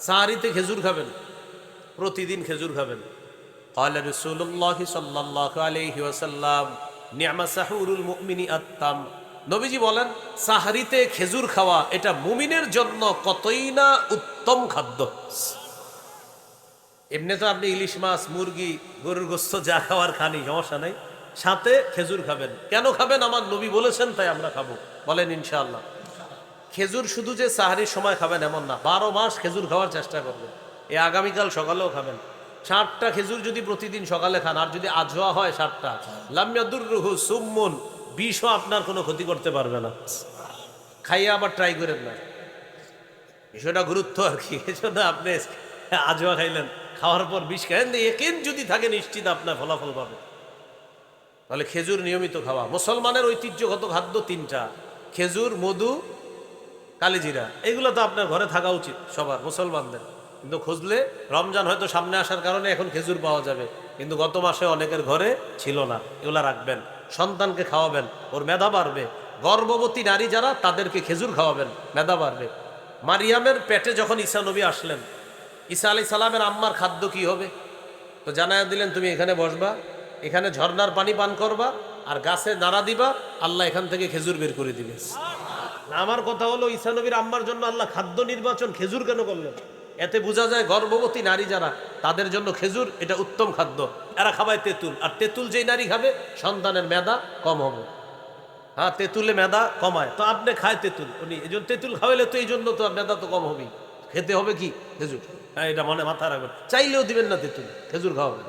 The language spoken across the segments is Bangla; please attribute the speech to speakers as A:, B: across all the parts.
A: সাহারিতে খেজুর খাবেন প্রতিদিন খেজুর খাবেন قال رسول الله صلى الله عليه وسلم نعم سحور المؤمن التم নবীজি বলেন সাহারিতে খেজুর খাওয়া এটা মুমিনের জন্য কতই না উত্তম খাদ্য এমনি তো আপনি ইলিশ মাছ মুরগি গরুর গোস্ত যা খাওয়ার খানি সমস্যা নেই সাথে খেজুর খাবেন কেন খাবেন আমার নবী বলেছেন তাই আমরা খাবো বলেন ইনশাআল্লাহ খেজুর শুধু যে সাহারির সময় খাবেন এমন না, বারো মাস খেজুর খাওয়ার চেষ্টা করবেন। এই আগামীকাল সকালেও খাবেন। ষাটটা খেজুর যদি প্রতিদিন সকালে খান, আর যদি আজোয়া হয় ষাটটা। লামিয়াদুর রুহু সুমুন বিষও আপনার কোনো ক্ষতি করতে পারবে না। খাইয়ে আবার ট্রাই করেন না। বিষয়টা গুরুত্ব আর কি এজন্য আপনি আজোয়া খাইলেন, খাওয়ার পর বিষ খাইলেন একেন যদি থাকে নিশ্চিত আপনার ফলাফল পাবে তাহলে খেজুর নিয়মিত খাওয়া। মুসলমানের ঐতিহ্যগত খাদ্য তিনটা। খেজুর, মধু কালিজিরা, এগুলো তো আপনার ঘরে থাকা উচিত সবার, মুসলমানদের। কিন্তু খুঁজলে রমজান হয়তো সামনে আসার কারণে এখন খেজুর পাওয়া যাবে। কিন্তু গত মাসে অনেকের ঘরে ছিল না, এগুলা রাখবেন, সন্তানকে খাওয়াবেন, ওর মেধা বাড়বে। গর্ভবতী নারী যারা, তাদেরকে খেজুর খাওয়াবেন, মেধা বাড়বে। মারিয়ামের পেটে যখন ঈসা নবী আসলেন, ঈসা আলি সালামের আম্মার খাদ্য কি হবে? তো জানায় দিলেন, তুমি এখানে বসবা, এখানে ঝর্ণার পানি পান করবা, আর গাছে নাড়া দিবা, আল্লাহ এখান থেকে খেজুর বের করে দিবে। আমার কথা হলো, ঈসা নবীর আম্মার জন্য আল্লাহ খাদ্য নির্বাচন খেজুর কেন করলেন? এতে বোঝা যায় গর্ভবতী নারী যারা, তাদের জন্য খেজুর এটা উত্তম খাদ্য। এরা খাবায় তেঁতুল, আর তেঁতুল যেই নারী খাবে, সন্তানের মেধা কম হবে। হ্যাঁ তেঁতুলে মেধা কমায়। তো আপনি খায় তেঁতুল। উনি, এই জন্য তেঁতুল খাওয়াইলে তো এই জন্য তো মেধা তো কম হবেই। খেতে হবে কি? খেজুর। হ্যাঁ এটা মনে মাথা রাখবেন। চাইলেও দিবেন না তেঁতুল, খেজুর খাওয়াবেন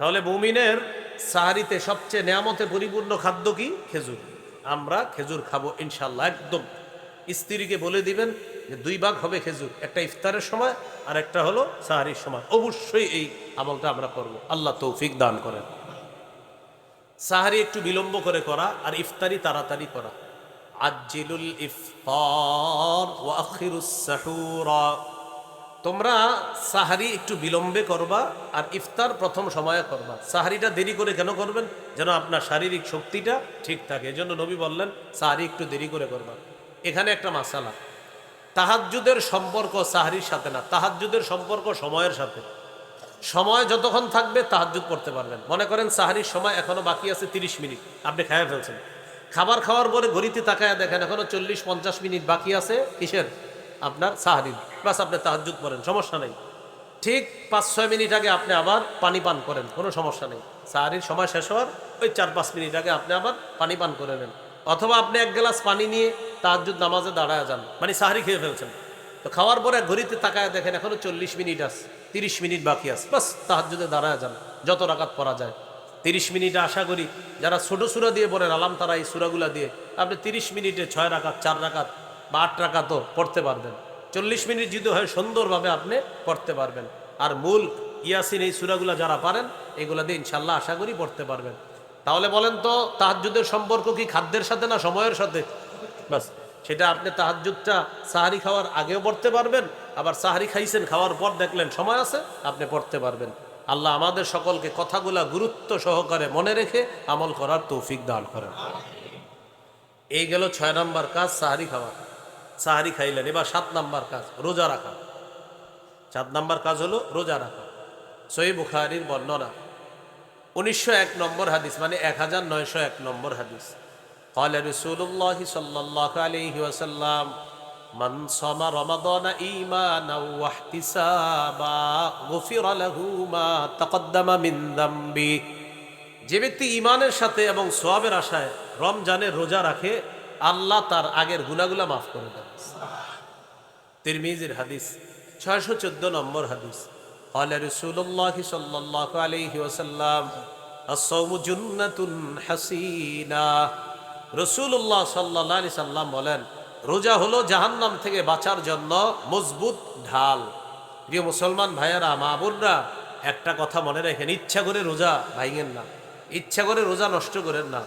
A: তাহলে মুমিনের সাহারিতে সবচেয়ে নেয়ামতে পরিপূর্ণ খাদ্য কি? খেজুর। আমরা খেজুর খাব ইনশাল্লাহ একদম। স্ত্রীকে বলে দিবেন যে দুই ভাগ হবে খেজুর, একটা ইফতারের সময় আর একটা হলো সাহারির সময়। অবশ্যই এই আমলটা আমরা করব। আল্লাহ তৌফিক দান করেন। সাহারি একটু বিলম্ব করে করা আর ইফতারি তাড়াতাড়ি করা। আজিলুল ইফতার ওয়া আখিরুস সাহুরা। তোমরা সাহারি একটু বিলম্বে করবা আর ইফতার প্রথম সময়ে করবা। সাহারিটা দেরি করে কেন করবেন? যেন আপনার শারীরিক শক্তিটা ঠিক থাকে। এজন্য নবী বললেন, সাহারি একটু দেরি করে করবা। এখানে একটা মাসালা। তাহাজ্জুদের সম্পর্ক সাহারির সাথে না, তাহাজ্জুদের সম্পর্ক সময়ের সাথে। সময় যতক্ষণ থাকবে তাহাজ্জুদ করতে পারবেন। মনে করেন সাহারির সময় এখনও বাকি আছে তিরিশ মিনিট। আপনি খাইয়া ফেলছেন। খাবার খাওয়ার পরে ঘড়িতে তাকায় দেখেন এখনও চল্লিশ পঞ্চাশ মিনিট বাকি আছে। কিসের? আপনার সাহারির বাস আপনি তাহাজ্জুদ করেন সমস্যা নেই। ঠিক পাঁচ, ছয় মিনিট আগে আপনি আবার পানি পান করেন, কোনো সমস্যা নেই। সাহারির সময় শেষ হওয়ার ওই চার, পাঁচ মিনিট আগে আপনি আবার পানি পান করে নেন। অথবা আপনি এক গ্লাস পানি নিয়ে তাহাজ্জুদ নামাজে দাঁড়ায় যান মানে সাহারি খেয়ে ফেলছেন। তো খাওয়ার পরে ঘড়িতে তাকায় দেখেন এখনও চল্লিশ মিনিট আছে, তিরিশ মিনিট বাকি আস বাস তাহাজ্জুদে দাঁড়ায় যান, যত রাকাত পড়া যায়। তিরিশ মিনিটে আশা করি যারা ছোটো সুরা দিয়ে পড়েন, আলাম তারা এই সুরাগুলা দিয়ে, আপনি তিরিশ মিনিটে ছয় রাকাত, চার রাকাত বা আট রাকাতও পড়তে পারবেন। চল্লিশ মিনিট যদি হয় সুন্দরভাবে আপনি পড়তে পারবেন। আর মূল ইয়াসিন এই সুরাগুলা যারা পারেন, এগুলা দিয়ে ইনশাল্লাহ আশা করি পড়তে পারবেন। তাহলে বলেন তো, তাহাজ্জুদের সম্পর্ক কি খাদ্যের সাথে না সময়ের সাথে? বাস, সেটা আপনি তাহাজ্জুদটা সাহারি খাওয়ার আগেও পড়তে পারবেন, আবার সাহারি খাইছেন, খাওয়ার পর দেখলেন সময় আছে, আপনি পড়তে পারবেন। আল্লাহ আমাদের সকলকে কথাগুলা গুরুত্ব সহকারে মনে রেখে আমল করার তৌফিক দান করেন। এই গেল ছয় নম্বর কাজ, সাহারি খাওয়া। সাহারি খাইলেন এবার সাত নম্বর কাজ রোজা রাখা সাত নম্বর কাজ হলো রোজা রাখা সই বুখারির বর্ণনা উনিশশো এক নম্বর হাদিস মানে এক হাজার নয়শো এক নম্বর হাদিস قال رسول الله صلى الله عليه وسلم من صام رمضان إيمانا واحتسابا غفر له ما تقدم من ذنبه যে ব্যক্তি ইমানের সাথে এবং সোয়াবের আশায় রমজানের রোজা রাখে আল্লাহ তার আগের গুলাগুলা মাফ করে দেন। তিরমিজির হাদিস, ছয়শো চোদ্দ নম্বর হাদিস। হলে রসুল্লাহ সাল্লাহ আলহি ওসাল্লাম রসুল্লাহ সাল্লাহ আলি সাল্লাম বলেন, রোজা হলো জাহান্নাম থেকে বাঁচার জন্য মজবুত ঢাল। যে মুসলমান ভাইয়েরা, মা বোনরা, একটা কথা মনে রেখেন, ইচ্ছা করে রোজা ভাইঙেন না। ইচ্ছা করে রোজা নষ্ট করেন না।